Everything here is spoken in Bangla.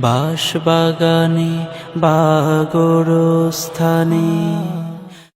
বাঁশ বাগানে বাগর স্থানে